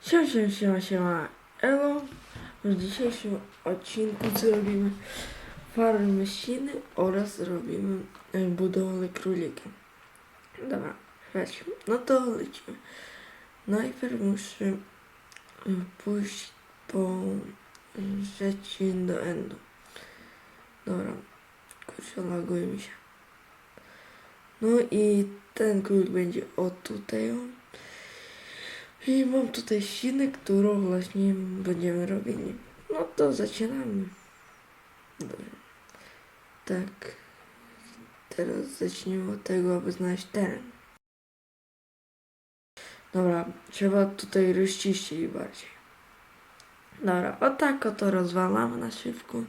Siema, siema, siema, siema, elo. W dzisiejszym odcinku zrobimy farmę ściny oraz robimy e, budowlę królika. Dobra, lecimy. No to lecimy. Najpierw muszę e, pójść po e, rzeczy do endu. Dobra, kurczę, laguje mi się. No i ten królik będzie o tutaj. I mam tutaj ścinę, którą właśnie będziemy robili. No to zaczynamy. Dobra. Tak. Teraz zacznijmy od tego, aby znaleźć teren. Dobra, trzeba tutaj rozczyścić bardziej. Dobra, o tak oto rozwalamy na szybko.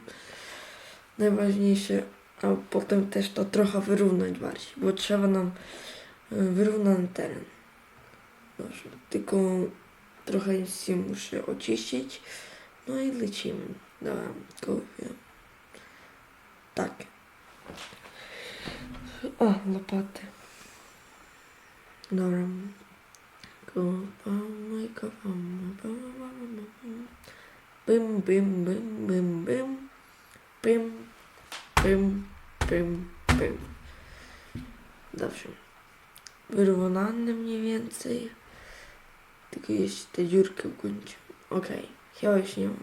Najważniejsze, a potem też to trochę wyrównać bardziej, bo trzeba nam y, wyrównany teren. Tylko trochę się muszę oczyścić. No i lecimy. Dobra, kopię. Tak. O, lopaty. Dobra. Kopamy, kopamy, kopamy. Bym, bym, bym, bym, bym. Bym, bym, bym, bym. Dobrze. Wyrównane mniej więcej. Tylko jeszcze tę dziurkę gruncie. Okej, chyba już nie ma.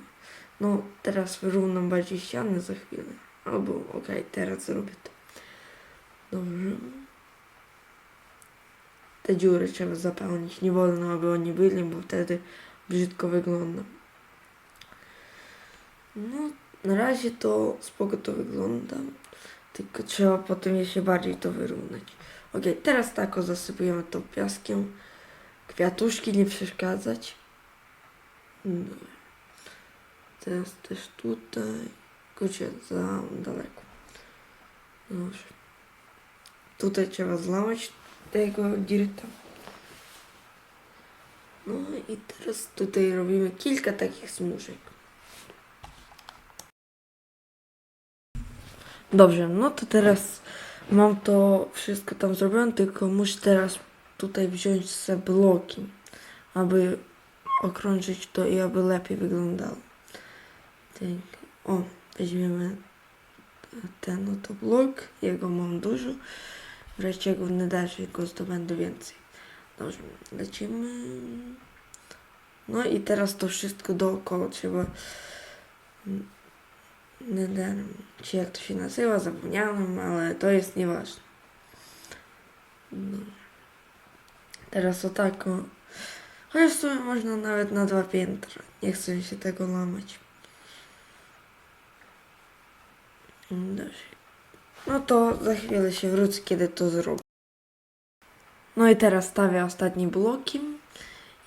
No, teraz wyrównam bardziej ściany za chwilę. Albo, okej, teraz zrobię to. Dobrze. Te dziury trzeba zapełnić. Nie wolno, aby oni byli, bo wtedy brzydko wygląda. No, na razie to spoko to wygląda. Tylko trzeba potem jeszcze bardziej to wyrównać. Okej, teraz tak o zasypujemy to piaskiem. Kwiatuszki nie przeszkadzać. Teraz też tutaj. Kurczę, za daleko. Dobrze. Tutaj trzeba złamać tego dirta. No i teraz tutaj robimy kilka takich smużek. Dobrze, no to teraz mam to wszystko tam zrobione, tylko muszę teraz tutaj wziąć sobie bloki, aby okrążyć to i aby lepiej wyglądało. Tak, o, weźmiemy ten oto blok, jego mam dużo, wreszcie go w nedarze go zdobędę więcej. Dobrze, lecimy. No i teraz to wszystko dookoła trzeba Nether, czy jak to się nazywa, zapomniałem, ale to jest nieważne. No. Teraz tak o. Chociaż w sumie można nawet na dwa piętra. Nie chcę się tego łamać. No to za chwilę się wrócę, kiedy to zrobię. No i teraz stawię ostatnie bloki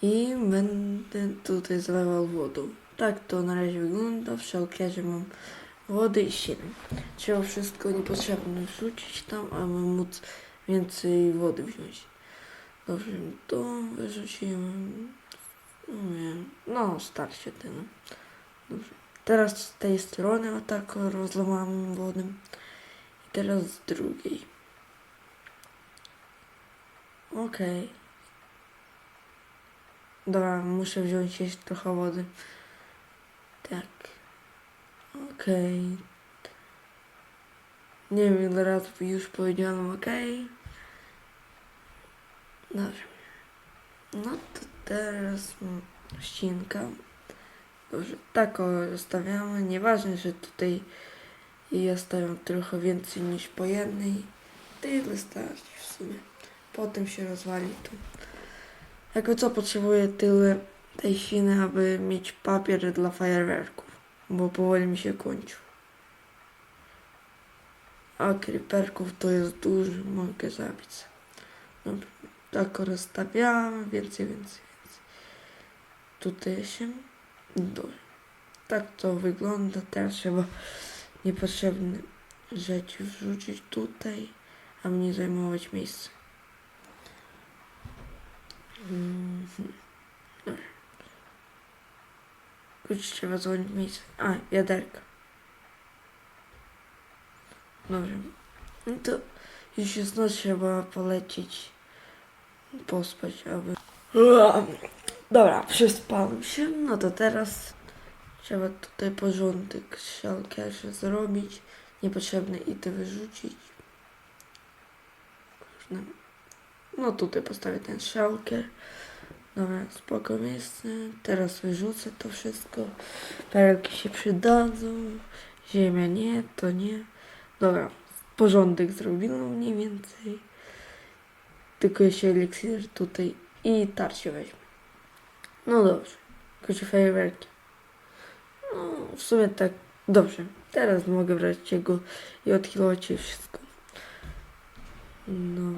i będę tutaj zalewał wodą. Tak to na razie wygląda. W szalkierze mam wody i siebie. Trzeba wszystko niepotrzebne wrzucić tam, aby móc więcej wody wziąć. Dobrze, to wyrzuciłem. Nie, no starcie tyle. Dobrze. Teraz z tej strony o tak rozlewamy wodę. I teraz z drugiej. Okej. Dobra, muszę wziąć jeszcze trochę wody. Tak. Okej. Nie wiem ile razy już powiedziałem okej. Dobrze. No to teraz ścinka. Dobrze, tak o zostawiamy. Nieważne, że tutaj ja stawiam trochę więcej niż po jednej. Tyle starczy w sumie. Potem się rozwali tu. Jako co potrzebuję tyle tej ściny, aby mieć papier dla fajerwerków. Bo powoli mi się kończył. A creeperków to jest dużo, mogę zabić. Dobra, tak rozstawiamy, więcej, więcej, więcej. Tutaj się. Dobrze. Tak to wygląda. Teraz trzeba niepotrzebne rzeczy wrzucić tutaj, a mnie zajmować miejsce. Mhm. Dobra. Klucz trzeba miejsce. A, wiaderka. Dobrze. No to już jest noc, trzeba polecieć, pospać, aby... Dobra, przespałem się, no to teraz trzeba tutaj porządek z sialkierze zrobić. Niepotrzebne te wyrzucić. No tutaj postawię ten szalkier. Dobra, spoko miejsce. Teraz wyrzucę to wszystko. Perełki się przydadzą. Ziemia nie, to nie. Dobra, porządek zrobiono mniej więcej. Tylko jeszcze eliksir tutaj i tarcie weźmie. No dobrze. Tylko fajerwerki. No, w sumie tak. Dobrze. Teraz mogę brać jego i odchylować je wszystko. No.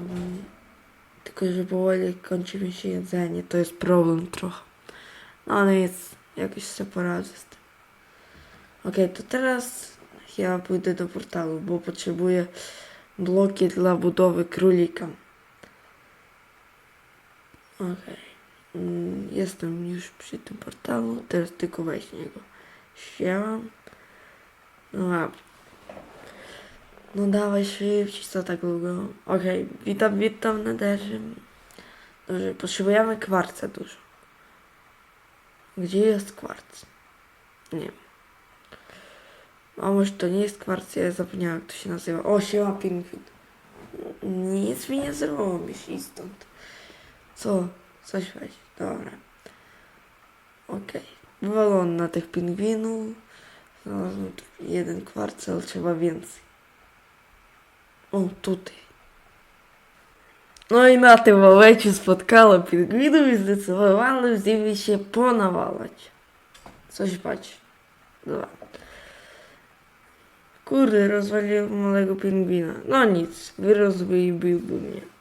Tylko, że powoli kończy mi się jedzenie. To jest problem trochę. No ale jest. Jakoś sobie poradzę z tym. Okej, to teraz ja pójdę do portalu, bo potrzebuję bloki dla budowy królika. Okej. Mm, Jestem już przy tym portalu. Teraz tylko wejść w niego. No a. No dawaj szybciej, co tak długo. Okej, witam, witam Nederzy. Dobrze, potrzebujemy kwarca dużo. Gdzie jest kwarc? Nie wiem. A może to nie jest kwarc, ja zapomniałem jak to się nazywa. O, siema pingwin. Nic mi nie zrobisz i stąd. Co? Coś weź. Dobra. Okej. Wywalony na tych pingwinów. Znalazłem jeden kwarc, ale trzeba więcej. O, tutaj. No i na tym momencie spotkała pingwinów i zdecydowała z nimi się ponawalać. Coś bać. Dobra. Kurde, rozwaliłem małego pingwina. No nic, wyrósłby i byłby mnie.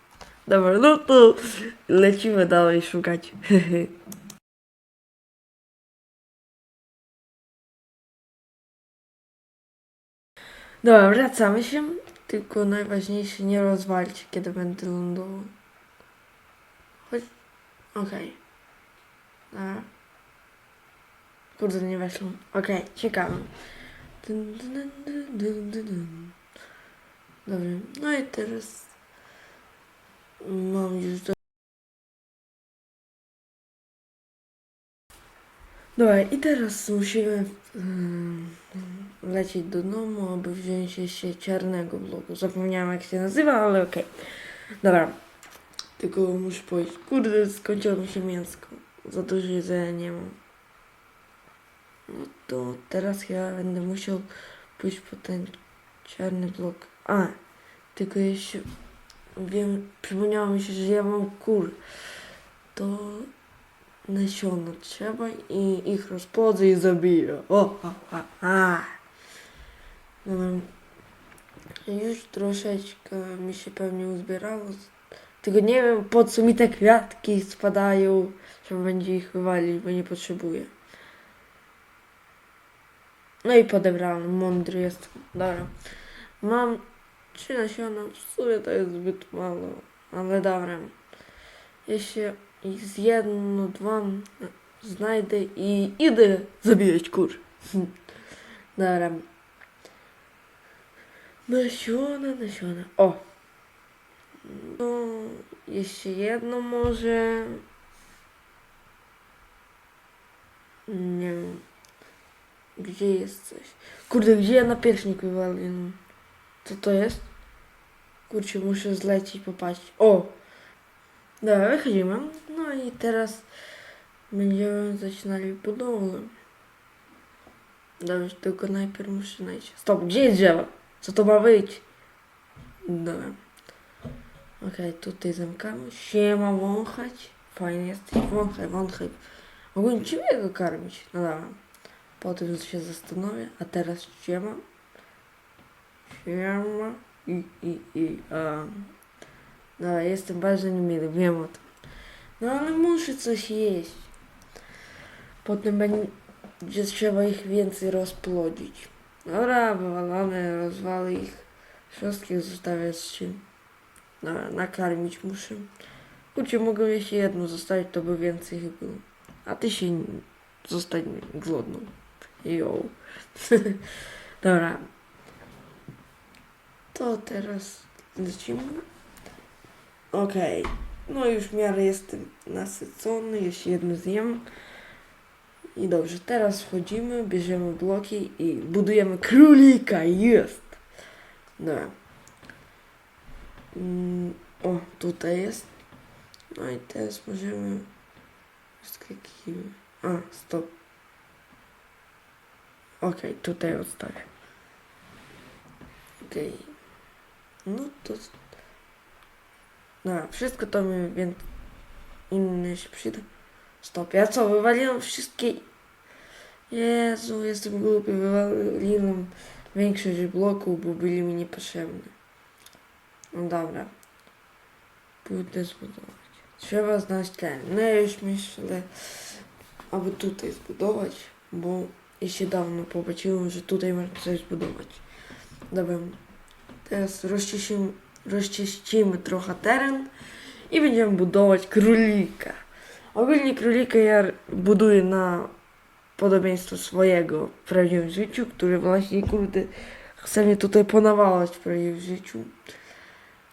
Dobra, no to lecimy dalej szukać. Dobra, wracamy się. Tylko najważniejsze nie rozwalić, kiedy będę lądował. Chodź. Okej. Dobra. Kurde, nie weszło. Okej, ciekawe. Dun, dun. Dobra, no i teraz mam już do... Dobra, i teraz musimy mm, lecieć do domu, aby wziąć jeszcze czarnego bloku. Zapomniałem jak się nazywa, ale okej. Dobra, tylko muszę powiedzieć, kurde, skończyło mi się mięsko. Za dużo jedzenia nie mam. No to teraz ja będę musiał pójść po ten czarny blok. A, tylko jeszcze wiem, przypomniało mi się, że ja mam kur. To nasiona trzeba i ich rozpłodzę i zabiję. O, ha, ha, ha. Dobra. Już troszeczkę mi się pewnie uzbierało. Tylko nie wiem po co mi te kwiatki spadają. Trzeba będzie ich wywalić, bo nie potrzebuję. No i podebrałem, mądry jest. Dobra. Mam trzy nasiona, w sumie to jest zbyt mało, ale dobra. Jeśli ich z jedno, dwa znajdę i idę zabijać kur. Dobra. Nasiona, nasiona. O! No, jeszcze jedno może. Nie wiem. Gdzie jest coś? Kurde, gdzie ja na pierśnik wywaliłem? Co to jest? Kurczę, muszę zlecić, popatrzeć. O! Dobra, wychodzimy. No i teraz będziemy zaczynali budowlę. Dobrze, tylko najpierw muszę znaleźć. Stop, gdzie jest drzewo? Co to ma być? Dobra. Okej, tutaj zamkamy. Siema, wąchać. Fajnie jesteś. Wąchaj, wąchaj. Mogłem ciebie go karmić. No dobra. Potem się zastanowię. A teraz siema. Siema. I, i, i. Um. Dobra, jestem bardzo niemiły, wiem o tym. No ale muszę coś jeść. Potem będzie trzeba ich więcej rozplodzić. Dobra, wywalamy, rozwalę ich. Wszystkich zostawię z. Dobra, nakarmić muszę. Kurczę, mogę jeszcze jedno zostawić, to by więcej ich było. A ty się zostań głodną. Jo. Dobra. To teraz lecimy. Okej. No już w miarę jestem nasycony, jeszcze jedno zjem. I dobrze, teraz wchodzimy, bierzemy bloki i budujemy królika, jest! Dobra. Mm, o, tutaj jest. No i teraz możemy skakiwać. A, stop. Okej, tutaj odstawię. Okej. No to... No, wszystko to mi więc inne się przyda. Stop, ja co, wywaliłem wszystkie... Jezu, jestem głupi, wywaliłem większość bloków, bo byli mi niepotrzebne. No dobra. Pójdę zbudować. Trzeba znaleźć ten. No ja już myślę, aby tutaj zbudować, bo ja się dawno popatrzyłem, że tutaj można coś zbudować. Dobra. Teraz rozczyścimy, rozczyścimy trochę teren i będziemy budować królika. Ogólnie królika ja buduję na podobieństwo swojego w prawdziwym życiu, który właśnie, kurde, chce mnie tutaj ponawalać w prawdziwym życiu.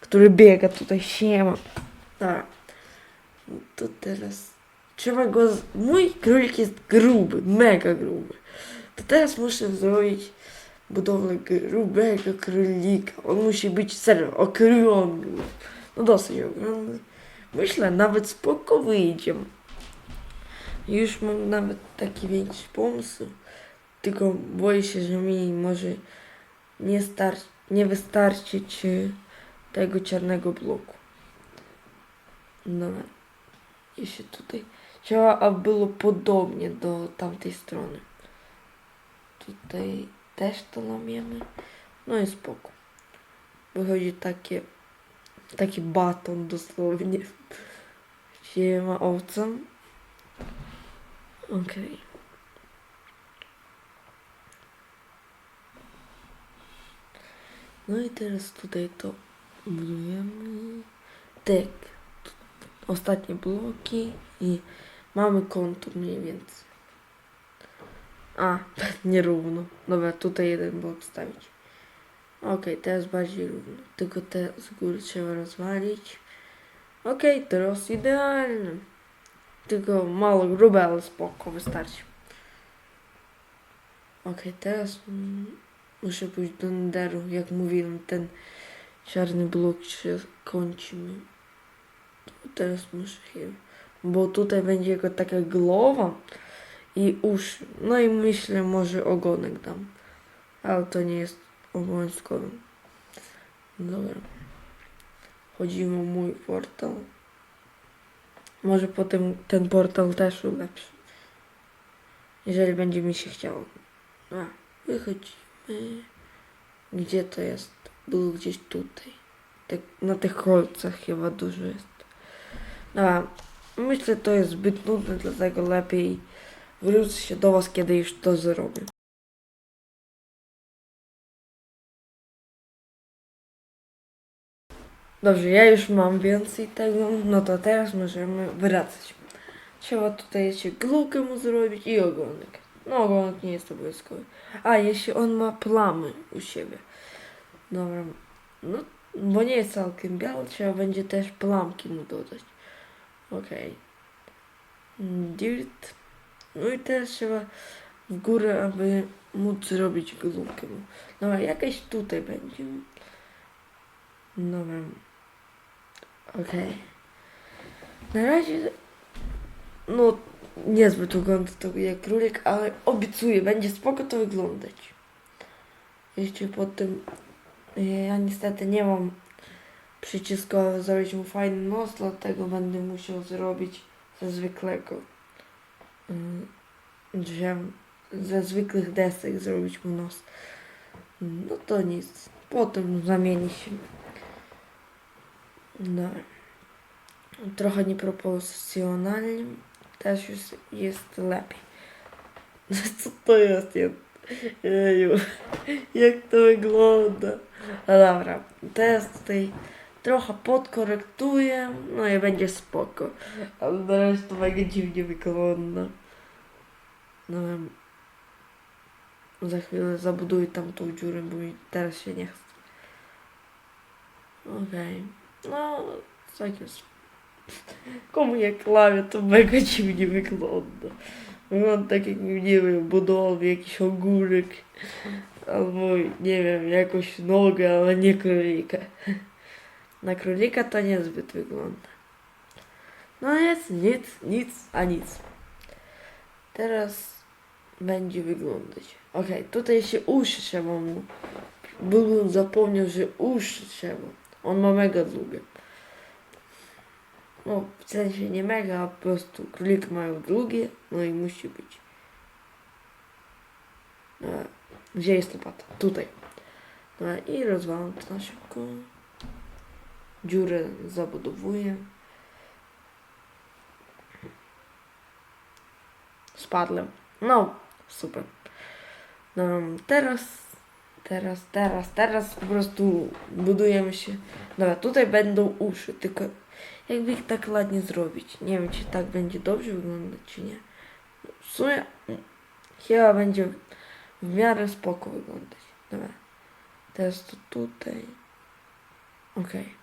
Który biega tutaj, siema. Tak. To teraz trzeba go... Z... Mój królik jest gruby, mega gruby. To teraz muszę zrobić budowlę grubego królika. On musi być serio okrągły. No dosyć ogromny. Myślę, nawet spoko wyjdzie. Już mam nawet taki większy pomysł. Tylko boję się, że mi może nie, star- nie wystarczyć tego czarnego bloku. No, jeśli tutaj chciała, aby było podobnie do tamtej strony. Tutaj też to lamiemy. No i spoko. Wychodzi takie, taki baton dosłownie. Siema owcem. Okej. No i teraz tutaj to budujemy. Tak. Ostatnie bloki i mamy kontur mniej więcej. A, nierówno. Dobra, tutaj jeden blok stawić. Okej, teraz bardziej równo. Tylko te z góry trzeba rozwalić. Okej, teraz idealnie. Tylko mało grube, ale spoko, wystarczy. Okej, teraz mm, muszę pójść do Netheru. Jak mówiłem, ten czarny blok się kończymy. Teraz muszę się... Bo tutaj będzie jego taka głowa i uszy. No i myślę, może ogonek dam. Ale to nie jest obowiązkowe. Dobra. Chodzimy o mój portal. Może potem ten portal też ulepszy. Jeżeli będzie mi się chciało. A, wychodzimy. Gdzie to jest? Było gdzieś tutaj. Na tych kolcach chyba dużo jest. Dobra. Myślę, to jest zbyt nudne, dlatego lepiej wrócę się do Was, kiedy już to zrobię. Dobrze, ja już mam więcej tego, no to teraz możemy wracać. Trzeba tutaj jeszcze glukę mu zrobić i ogonek. No ogonek nie jest obowiązkowy. A, jeśli on ma plamy u siebie. Dobra, no bo nie jest całkiem biały, trzeba będzie też plamki mu dodać. Okej. Mm, Dirt. No i teraz trzeba w górę, aby móc zrobić glukę. Dobra, jakaś tutaj będzie. Dobra. Okej. Na razie, no, niezbyt wygląda to jak królik, ale obiecuję, będzie spoko to wyglądać. Jeszcze potem, ja niestety nie mam przycisku, aby zrobić mu fajny nos, dlatego będę musiał zrobić ze zwykłego ym, drzew, ze zwykłych desek zrobić mu nos. No to nic, potem zamieni się. No. Trochę nieproporcjonalnie. Też już jest lepiej. Co to jest? Je- Jeju. Jak to wygląda? No dobra. Teraz tutaj trochę podkorektuję, no i będzie spoko. Ale na to mega dziwnie wygląda. No wiem. Za chwilę zabuduję tam tą dziurę, bo mi teraz się nie chce. Okej. Okay. No, tak jest. Komu jak klawię, to mega dziwnie wygląda. Wygląda tak jak, nie wiem, budowy jakiś ogórek. Albo, nie wiem, jakąś nogę, ale nie królika. Na królika to niezbyt wygląda. No nic, nic, nic, a nic. Teraz będzie wyglądać. Okej, tutaj się uszy trzeba mu. Bym zapomniał, że uszy trzeba. On ma mega długie. No, w sensie nie mega, a po prostu króliki mają długie, no i musi być. E, gdzie jest lopata? Tutaj. No i rozwalam to na szybko. Dziurę zabudowuję. Spadłem. No, super. No, teraz, teraz, teraz, teraz po prostu budujemy się. Dobra, tutaj będą uszy, tylko jakby ich tak ładnie zrobić. Nie wiem, czy tak będzie dobrze wyglądać, czy nie. W sumie chyba będzie w miarę spoko wyglądać. Dobra. Teraz to tutaj. Okej.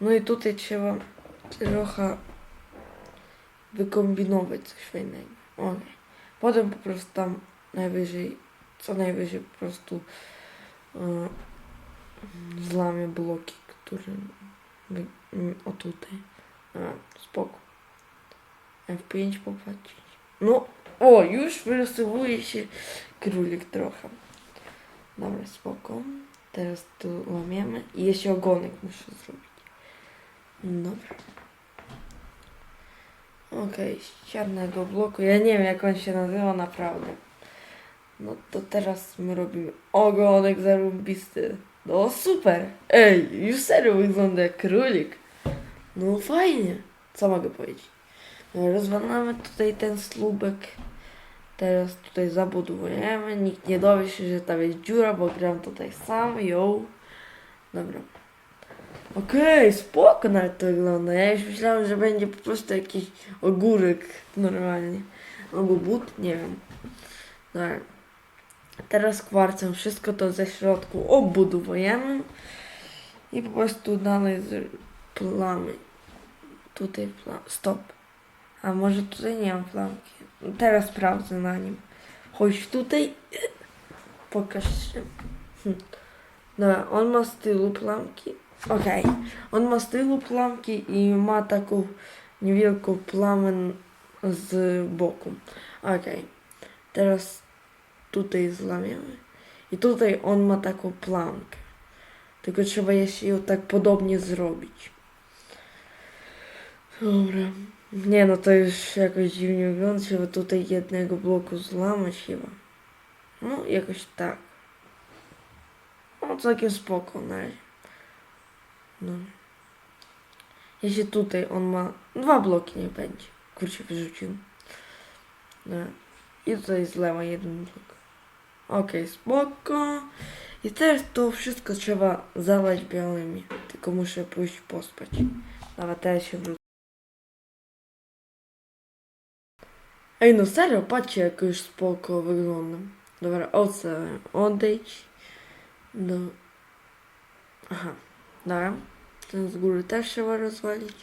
No i tutaj trzeba trochę wykombinować coś fajnego. Okej. Potem po prostu tam najwyżej, co najwyżej po prostu e, zlamię bloki, które mm, o tutaj. A, spoko. F5 popatrzeć. No, o, już wyrysowuje się królik trochę. Dobra, spoko. Teraz tu łamiemy i jeszcze ogonek muszę zrobić. Dobra. Okej, z czarnego bloku. Ja nie wiem jak on się nazywa naprawdę. No to teraz my robimy ogonek zarąbisty. No super. Ej, już serio wygląda jak królik. No fajnie. Co mogę powiedzieć? No, Rozwalamy tutaj ten slubek. Teraz tutaj zabudowujemy. Nikt nie dowie się, że tam jest dziura, bo gram tutaj sam. Yo. Dobra. Okej, spoko nawet to wygląda. Ja już myślałem, że będzie po prostu jakiś ogórek normalnie. Albo but, nie wiem. Dobra. Teraz kwarcem wszystko to ze środku obudowujemy. I po prostu dalej z plamy. Tutaj plam. Stop. A może tutaj nie mam plamki. Teraz sprawdzę na nim. Chodź tutaj. Pokaż się. Hm. Dobra, on ma z tyłu plamki. Okej. On ma z tyłu plamki i ma taką niewielką plamę z boku. Okej. Teraz tutaj zlamiamy. I tutaj on ma taką plamkę. Tylko trzeba jeszcze ją tak podobnie zrobić. Dobra. Nie no, to już jakoś dziwnie wygląda. Trzeba tutaj jednego bloku złamać chyba. No, jakoś tak. No, całkiem spoko na razie. No. Jeśli tutaj on ma dwa bloki, niech będzie. Kurczę, wyrzucił. No. I tutaj zlewa jeden blok. Okej, spoko. I teraz to wszystko trzeba zalać białymi. Tylko muszę pójść pospać. Nawet teraz się wrócę. Ej, no serio, patrzcie jak już spoko wyglądam. Dobra, oce, odejdź. No. Aha, dobra. Ten z góry też trzeba rozwalić.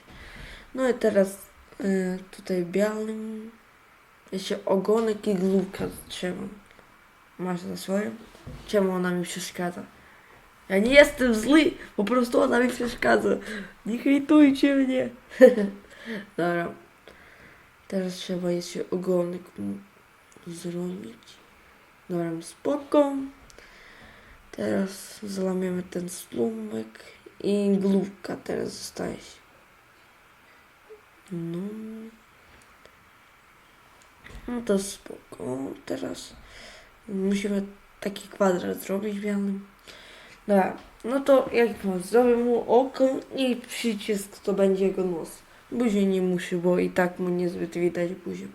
No i teraz y, tutaj białym. Jeszcze ogonek i główka trzymam. Masz za swoją? Czemu ona mi przeszkadza? Ja nie jestem zły, po prostu ona mi przeszkadza. Nie hejtujcie mnie. Dobra. Teraz trzeba jeszcze ogonek zrobić. Dobra, spoko. Teraz złamiemy ten slumek i główka teraz zostaje się. No. No to spoko. Teraz musimy taki kwadrat zrobić białym. Dobra, no to jak mam, zrobię mu oko i przycisk to będzie jego nos. Buzi nie musi, bo i tak mu niezbyt widać buzi.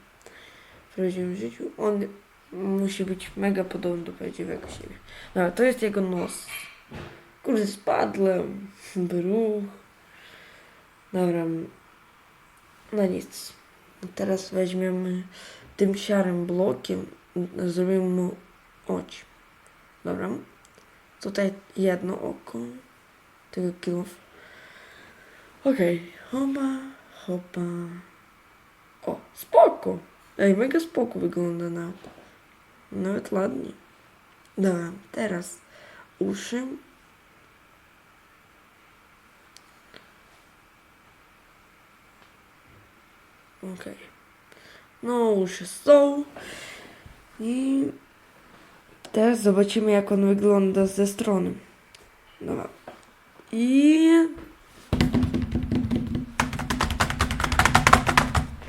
W prawdziwym życiu on musi być mega podobny do prawdziwego siebie. Dobra, to jest jego nos. Kurde, spadłem. Bruch. Dobra. No nic. Teraz weźmiemy tym siarym blokiem, zrobimy mu oczy. Dobra. Tutaj jedno oko. Tego kilów. Okej. Hoba, Hopa. O, spoko. Ej, mega spoko wygląda na. Nawet ładnie. Dobra, teraz uszy. Okej. No, uszy są. I teraz zobaczymy, jak on wygląda ze strony. Dobra. I...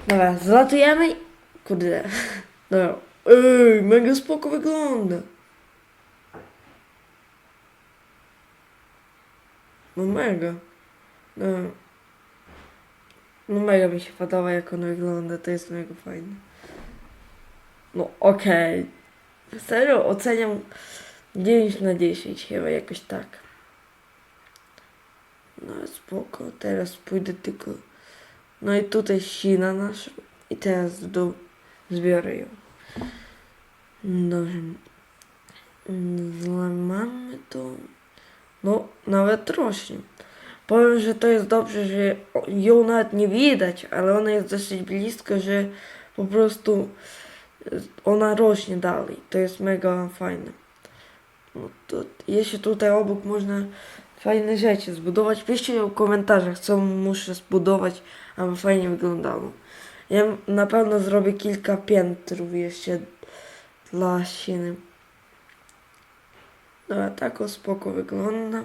Dobra, zlatujemy. Kurde. Dobra. Ej, mega spoko wygląda. No mega. No. No mega mi się podoba jak on wygląda, to jest mega fajne. No okej. Serio, oceniam 9 na 10 chyba jakoś tak. No spoko, teraz pójdę tylko... No i tutaj ścina nasza i teraz w dół zbiorę ją. Dobrze. Mm, Złamamy to. No, nawet rośnie. Powiem, że to jest dobrze, że ją nawet nie widać, ale ona jest dosyć blisko, że po prostu e, ona rośnie dalej. To jest mega fajne. No to jeśli tutaj obok można fajne rzeczy zbudować, piszcie w komentarzach, co muszę zbudować, aby fajnie wyglądało. Ja na pewno zrobię kilka piętrów jeszcze dla ściany. Dobra, tak o spoko wygląda.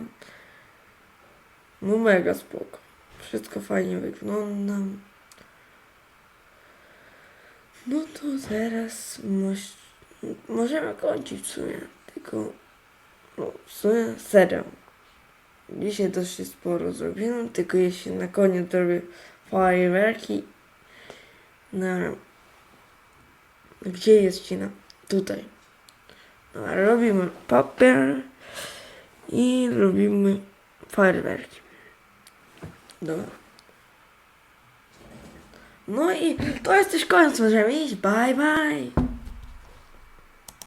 No mega spoko. Wszystko fajnie wygląda. No to teraz możemy kończyć w sumie. Tylko no, w sumie serio. Dzisiaj dosyć sporo zrobiłem, tylko jeśli na koniec zrobię fajerwerki. Na... Gdzie jest ścina? Tutaj. No, robimy papier i robimy fajerwerki. Dobra. No i to jest też koniec, możemy iść. Bye bye.